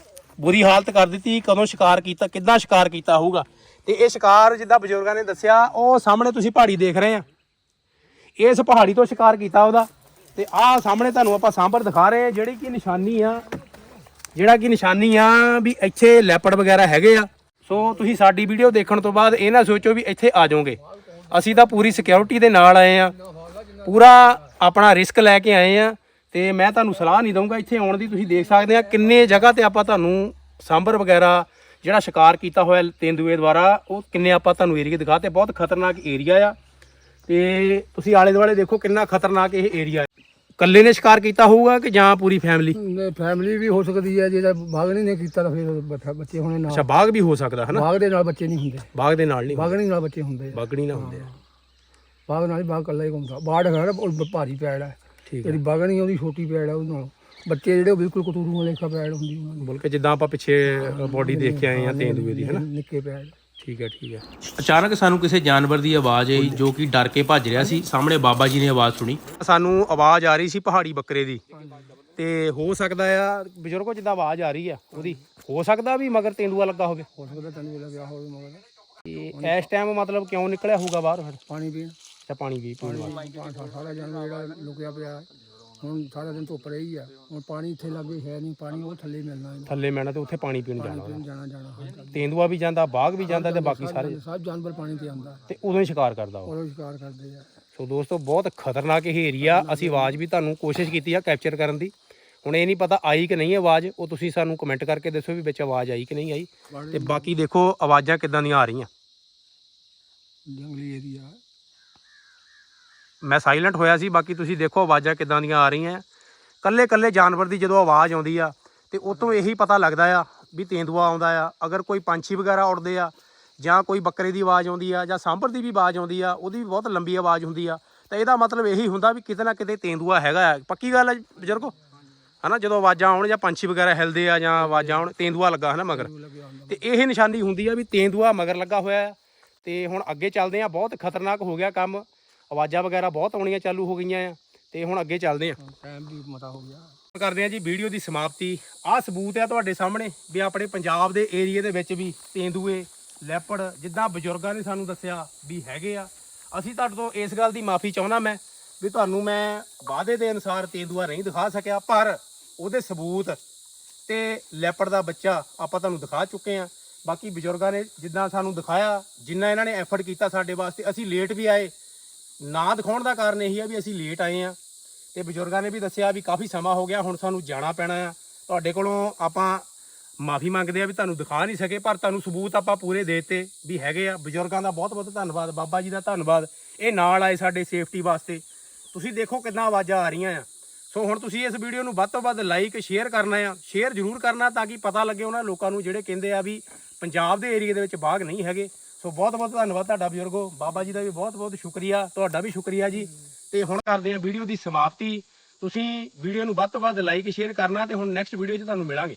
ਬੁਰੀ ਹਾਲਤ ਕਰ ਦਿੱਤੀ, ਕਦੋਂ ਸ਼ਿਕਾਰ ਕੀਤਾ, ਕਿੱਦਾਂ ਸ਼ਿਕਾਰ ਕੀਤਾ ਹੋਊਗਾ। ਤੇ ਇਹ ਸ਼ਿਕਾਰ ਜਿੱਦਾਂ ਬਜ਼ੁਰਗਾਂ ਨੇ ਦੱਸਿਆ, ਉਹ ਸਾਹਮਣੇ ਤੁਸੀਂ ਪਹਾੜੀ ਦੇਖ ਰਹੇ ਆ। ਇਸ ਪਹਾੜੀ ਤੋਂ ਸ਼ਿਕਾਰ ਕੀਤਾ ਉਹਦਾ। ਤੇ ਆਹ ਸਾਹਮਣੇ ਤੁਹਾਨੂੰ ਆਪਾਂ ਸਾਂਭਰ ਦਿਖਾ ਰਹੇ ਆ, ਜਿਹੜੀ ਕਿ ਨਿਸ਼ਾਨੀ ਆ। ਜਿਹੜਾ ਕਿ ਨਿਸ਼ਾਨੀ ਆ ਵੀ ਇੱਥੇ ਲੈਪੜ ਵਗੈਰਾ ਹੈਗੇ ਆ। ਸੋ ਤੁਸੀਂ ਸਾਡੀ ਵੀਡੀਓ ਦੇਖਣ ਤੋਂ ਬਾਅਦ ਇਹ ਨਾ ਸੋਚੋ ਵੀ ਇੱਥੇ ਆ ਜਾਓਗੇ। ਅਸੀਂ ਤਾਂ ਪੂਰੀ ਸਿਕਿਉਰਿਟੀ ਦੇ ਨਾਲ ਆਏ ਆ। ਪੂਰਾ ਆਪਣਾ ਰਿਸਕ ਲੈ ਕੇ ਆਏ ਆ। ਤੇ ਮੈਂ ਤੁਹਾਨੂੰ ਸਲਾਹ ਨਹੀਂ ਦਊਂਗਾ ਇੱਥੇ ਆਉਣ ਦੀ। ਤੁਸੀਂ ਦੇਖ ਸਕਦੇ ਆ ਕਿੰਨੇ ਜਗ੍ਹਾ ਤੇ ਆਪਾਂ ਤੁਹਾਨੂੰ ਸਾਂਬਰ ਵਗੈਰਾ ਜਿਹੜਾ ਸ਼ਿਕਾਰ ਕੀਤਾ ਹੋਇਆ ਤੇਂਦੂਏ ਦੁਆਰਾ, ਉਹ ਕਿੰਨੇ ਆਪਾਂ ਤੁਹਾਨੂੰ ਏਰੀਆ ਦਿਖਾਤੇ ਬਹੁਤ ਖਤਰਨਾਕ ਏਰੀਆ ਆ। ਤੇ ਤੁਸੀਂ ਆਲੇ ਦੁਆਲੇ ਦੇਖੋ ਕਿੰਨਾ ਖਤਰਨਾਕ ਇਹ ਏਰੀਆ ਇਕੱਲੇ ਨੇ ਸ਼ਿਕਾਰ ਕੀਤਾ ਹੋਊਗਾ ਕਿ ਜਾਂ ਪੂਰੀ ਫੈਮਿਲੀ ਫੈਮਿਲੀ ਵੀ ਹੋ ਸਕਦੀ ਹੈ ਜੇ ਬਾਗਣੀ ਨੇ ਕੀਤਾ ਤਾਂ ਫਿਰ ਬੱਚਾ- ਹੋਣੇ ਨਾਲ। ਅੱਛਾ ਬਾਗ ਵੀ ਹੋ ਸਕਦਾ ਹੈ ਨਾ ਬਾਗ ਦੇ ਨਾਲ ਬੱਚੇ ਨਹੀਂ ਹੁੰਦੇ। ਬਾਗ ਦੇ ਨਾਲ ਨਹੀਂ ਬਾਗਣੀ ਨਾਲ ਬੱਚੇ ਹੁੰਦੇ ਆ। ਬਾਗਣੀ ਨਾ ਹੁੰਦੇ। ਆ ਬਾਗ ਨਾਲ ਹੀ ਬਾਗ ਕੱਲਾ ਹੀ ਘੁੰਮਦਾ। ਬਾੜ ਹੈ ਭਾਰੀ ਪੈੜ ਹੈ। ਠੀਕ ਜਿਹੜੀ ਬਾਗਣੀ ਉਹਦੀ ਛੋਟੀ ਪੈੜ ਹੈ ਉਹ ਨਾਲ। ਬੱਚੇ ਜਿਹੜੇ ਉਹ ਬਿਲਕੁਲ ਕਤੂਰੂ ਵਾਲੇ ਖਾ ਪੈੜ ਹੁੰਦੀ ਬੋਲ ਕੇ ਜਿੱਦਾਂ ਆਪਾਂ ਪਿੱਛੇ ਬੋਡੀ ਦੇਖ ਕੇ ਆਏ ਆ ਤੇਂਦੂਏ ਦੀ ਹੈ ਨਾ ਨਿੱਕੇ ਪੈੜ। ਠੀਕ ਹੈ ਠੀਕ ਹੈ। ਅਚਾਨਕ ਸਾਨੂੰ ਕਿਸੇ ਜਾਨਵਰ ਦੀ ਆਵਾਜ਼ ਆਈ ਜੋ ਕਿ ਡਰ ਕੇ ਭੱਜ ਰਿਹਾ ਸੀ। ਸਾਹਮਣੇ ਬਾਬਾ ਜੀ ਨੇ ਆਵਾਜ਼ ਸੁਣੀ। ਸਾਨੂੰ ਆਵਾਜ਼ ਆ ਰਹੀ ਸੀ ਪਹਾੜੀ ਬੱਕਰੇ ਦੀ। ਤੇ ਹੋ ਸਕਦਾ ਆ ਬਜ਼ੁਰਗੋ ਜਿੱਦਾਂ ਆਵਾਜ਼ ਆ ਰਹੀ ਆ ਉਹਦੀ। ਹੋ ਸਕਦਾ ਵੀ ਮਗਰ ਤੇਂਦੂਆ ਲੱਗਾ ਹੋਵੇ। ਹੋ ਸਕਦਾ ਤੈਨੂੰ ਵਿਆਹ ਹੋਵੇ ਮਗਰ। ਤੇ ਇਸ ਟਾਈਮ ਮਤਲਬ ਕਿਉਂ ਨਿਕਲਿਆ ਹੋਊਗਾ ਬਾਹਰ ਫਿਰ? ਪਾਣੀ ਪੀਣ। ਅੱਛਾ ਪਾਣੀ ਵੀ ਪੀਣ ਵਾਲਾ ਸਾਰਾ ਜਾਨਵਰ ਜਿਹੜਾ ਲੁਕਿਆ ਪਿਆ। ਹੈ, ਹੁਣ ਸਾਰਾ ਦਿਨ ਧੁੱਪ ਰਹੀ ਆ। ਹੁਣ ਪਾਣੀ ਇੱਥੇ ਲੱਗੇ ਹੈ ਨਹੀਂ ਪਾਣੀ ਉਹ ਥੱਲੇ ਮਿਲਣਾ ਇਹਨੂੰ। ਥੱਲੇ ਮੈਣਾ ਤੇ ਉੱਥੇ ਪਾਣੀ ਪੀਣ ਜਾਣਾ ਪੀਣ ਜਾਣਾ ਜਾਣਾ ਹਾਂ। ਤੇਂਦੂਆ ਵੀ ਜਾਂਦਾ ਬਾਗ ਵੀ ਜਾਂਦਾ ਤੇ ਬਾਕੀ ਸਾਰੇ। ਸਭ ਜਾਨਵਰ ਪਾਣੀ ਤੇ ਆਉਂਦਾ। ਤੇ ਉਦੋਂ ਹੀ ਸ਼ਿਕਾਰ ਕਰਦਾ ਉਹ। ਉਹ ਸ਼ਿਕਾਰ ਕਰਦੇ ਆ। ਸੋ ਦੋਸਤੋ ਬਹੁਤ ਖਤਰਨਾਕ ਇਹ ਏਰੀਆ। ਅਸੀਂ ਆਵਾਜ਼ ਵੀ ਤੁਹਾਨੂੰ ਕੋਸ਼ਿਸ਼ ਕੀਤੀ ਆ ਕੈਪਚਰ ਕਰਨ ਦੀ। ਹੁਣ ਇਹ ਨਹੀਂ ਪਤਾ ਆਈ ਕਿ ਨਹੀਂ ਆਵਾਜ਼। ਉਹ ਤੁਸੀਂ ਸਾਨੂੰ ਕਮੈਂਟ ਕਰਕੇ ਦੱਸੋ ਵੀ ਵਿੱਚ ਆਵਾਜ਼ ਆਈ ਕਿ ਨਹੀਂ ਆਈ। ਤੇ ਬਾਕੀ ਦੇਖੋ ਆਵਾਜ਼ਾਂ ਕਿੱਦਾਂ ਦੀਆਂ ਆ ਰਹੀਆਂ। ਜੰਗਲੀ ਏਰੀਆ। ਮੈਂ ਸਾਇਲੈਂਟ ਹੋਇਆ ਸੀ, ਬਾਕੀ ਤੁਸੀਂ ਦੇਖੋ ਆਵਾਜ਼ਾਂ ਕਿੱਦਾਂ ਦੀਆਂ ਆ ਰਹੀਆਂ। ਕੱਲੇ ਕੱਲੇ ਜਾਨਵਰ ਦੀ ਜਦੋਂ ਆਵਾਜ਼ ਆਉਂਦੀ ਆ, ਤੇ ਉਹ ਤੋਂ ਇਹੀ ਪਤਾ ਲੱਗਦਾ ਆ ਵੀ ਤੇਂਦੂਆ ਆਉਂਦਾ ਆ। ਅਗਰ ਕੋਈ ਪੰਛੀ ਵਗੈਰਾ ਉੜਦੇ ਆ, ਜਾਂ ਕੋਈ ਬੱਕਰੇ ਦੀ ਆਵਾਜ਼ ਆਉਂਦੀ ਆ, ਜਾਂ ਸਾਂਭਰ ਦੀ ਵੀ ਆਵਾਜ਼ ਆਉਂਦੀ ਆ, ਉਹਦੀ ਵੀ ਬਹੁਤ ਲੰਬੀ ਆਵਾਜ਼ ਹੁੰਦੀ ਆ। ਤਾਂ ਇਹਦਾ ਮਤਲਬ ਇਹੀ ਹੁੰਦਾ ਵੀ ਕਿਤੇ ਨਾ ਕਿਤੇ ਤੇਂਦੂਆ ਹੈਗਾ ਆ। ਪੱਕੀ ਗੱਲ ਹੈ ਜੀ, ਬਜ਼ੁਰਗੋ? ਹਨਾ, ਜਦੋਂ ਆਵਾਜ਼ਾਂ ਆਉਣ ਜਾਂ ਪੰਛੀ ਵਗੈਰਾ ਹਿਲਦੇ ਆ ਜਾਂ ਆਵਾਜ਼ਾਂ ਆਉਣ, ਤੇਂਦੂਆ ਲੱਗਾ, ਹਨਾ, ਮਗਰ। ਲੱਗਿਆ ਤੇ ਇਹ ਨਿਸ਼ਾਨੀ ਹੁੰਦੀ ਆ ਵੀ ਤੇਂਦੂਆ ਮਗਰ ਲੱਗਾ ਹੋਇਆ ਹੈ ਤੇ ਹੁਣ ਅੱਗੇ ਚੱਲਦੇ ਆ, ਬਹੁਤ ਖਤਰਨਾਕ ਹੋ ਗਿਆ ਕੰਮ। ਆਵਾਜ਼ਾਂ ਵਗੈਰਾ ਬਹੁਤ ਆਉਣੀਆਂ ਚਾਲੂ ਹੋ ਗਈਆਂ ਆ ਤੇ ਹੁਣ ਅੱਗੇ ਚੱਲਦੇ ਆ। ਟਾਈਮ ਵੀ ਮਤਾ ਹੋ ਗਿਆ। ਕਰਦੇ ਆ ਜੀ ਵੀਡੀਓ ਦੀ ਸਮਾਪਤੀ। ਆਹ ਸਬੂਤ ਆ ਤੁਹਾਡੇ ਸਾਹਮਣੇ ਵੀ ਆਪਣੇ ਪੰਜਾਬ ਦੇ ਏਰੀਏ ਦੇ ਵਿੱਚ ਵੀ ਤੇਂਦੂਏ ਲੈਪੜ ਜਿੱਦਾਂ ਬਜ਼ੁਰਗਾਂ ਨੇ ਸਾਨੂੰ ਦੱਸਿਆ ਵੀ ਹੈਗੇ ਆ। ਅਸੀਂ ਤੁਹਾਡੇ ਤੋਂ ਇਸ ਗੱਲ ਦੀ ਮਾਫੀ ਚਾਹੁੰਦਾ ਮੈਂ ਵੀ ਤੁਹਾਨੂੰ ਮੈਂ ਵਾਅਦੇ ਦੇ ਅਨੁਸਾਰ ਤੇਂਦੂਆ ਨਹੀਂ ਦਿਖਾ ਸਕਿਆ ਪਰ ਉਹਦੇ ਸਬੂਤ ਤੇ ਲੈਪੜ ਦਾ ਬੱਚਾ ਆਪਾਂ ਤੁਹਾਨੂੰ ਦਿਖਾ ਚੁੱਕੇ ਆ। ਬਾਕੀ ਬਜ਼ੁਰਗਾਂ ਨੇ ਜਿੱਦਾਂ ਸਾਨੂੰ ਦਿਖਾਇਆ ਜਿੰਨਾ ਇਹਨਾਂ ਨੇ ਐਫਰਟ ਕੀਤਾ ਸਾਡੇ ਵਾਸਤੇ ਅਸੀਂ ਲੇਟ ਵੀ ਆਏ ਨਾ ਦਿਖਾਉਣ ਦਾ ਕਾਰਨ ਇਹੀ ਆ ਵੀ ਅਸੀਂ ਲੇਟ ਆਏ ਆ ਤੇ ਬਜ਼ੁਰਗਾਂ ਨੇ ਵੀ ਦੱਸਿਆ ਵੀ ਕਾਫੀ ਸਮਾਂ ਹੋ ਗਿਆ, ਹੁਣ ਸਾਨੂੰ ਜਾਣਾ ਪੈਣਾ ਆ। ਤੁਹਾਡੇ ਕੋਲੋਂ ਆਪਾਂ ਮਾਫੀ ਮੰਗਦੇ ਆ ਵੀ ਤੁਹਾਨੂੰ ਦਿਖਾ ਨਹੀਂ ਸਕੇ, ਪਰ ਤੁਹਾਨੂੰ ਸਬੂਤ ਆਪਾਂ ਪੂਰੇ ਦੇ ਦਿੱਤੇ ਵੀ ਹੈਗੇ ਆ। ਬਜ਼ੁਰਗਾਂ ਦਾ ਬਹੁਤ ਬਹੁਤ ਧੰਨਵਾਦ, ਬਾਬਾ ਜੀ ਦਾ ਧੰਨਵਾਦ। ਇਹ ਨਾਲ ਆਏ ਸਾਡੇ ਸੇਫਟੀ ਵਾਸਤੇ। ਤੁਸੀਂ ਦੇਖੋ ਕਿੰਨਾ ਆਵਾਜ਼ਾਂ ਆ ਰਹੀਆਂ ਆ। ਸੋ ਹੁਣ ਤੁਸੀਂ ਇਸ ਵੀਡੀਓ ਨੂੰ ਵੱਧ ਤੋਂ ਵੱਧ ਲਾਈਕ ਸ਼ੇਅਰ ਕਰਨਾ ਆ। ਸ਼ੇਅਰ ਜ਼ਰੂਰ ਕਰਨਾ ਤਾਂ ਕਿ ਪਤਾ ਲੱਗੇ ਉਹਨਾਂ ਲੋਕਾਂ ਨੂੰ ਜਿਹੜੇ ਕਹਿੰਦੇ ਆ ਵੀ ਪੰਜਾਬ ਦੇ ਏਰੀਆ ਦੇ ਵਿੱਚ ਬਾਗ ਨਹੀਂ ਹੈਗੇ। ਸੋ ਬਹੁਤ ਬਹੁਤ ਧੰਨਵਾਦ ਤੁਹਾਡਾ ਬਜ਼ੁਰਗੋ। ਬਾਬਾ ਜੀ ਦਾ ਵੀ ਬਹੁਤ ਬਹੁਤ ਸ਼ੁਕਰੀਆ। ਤੁਹਾਡਾ ਵੀ ਸ਼ੁਕਰੀਆ ਜੀ। ਤੇ ਹੁਣ ਕਰਦੇ ਹਾਂ ਵੀਡੀਓ ਦੀ ਸਮਾਪਤੀ। ਤੁਸੀਂ ਵੀਡੀਓ ਨੂੰ ਵੱਧ ਤੋਂ ਵੱਧ ਲਾਈਕ ਸ਼ੇਅਰ ਕਰਨਾ ਤੇ ਹੁਣ ਨੈਕਸਟ ਵੀਡੀਓ 'ਚ ਤੁਹਾਨੂੰ ਮਿਲਾਂਗੇ।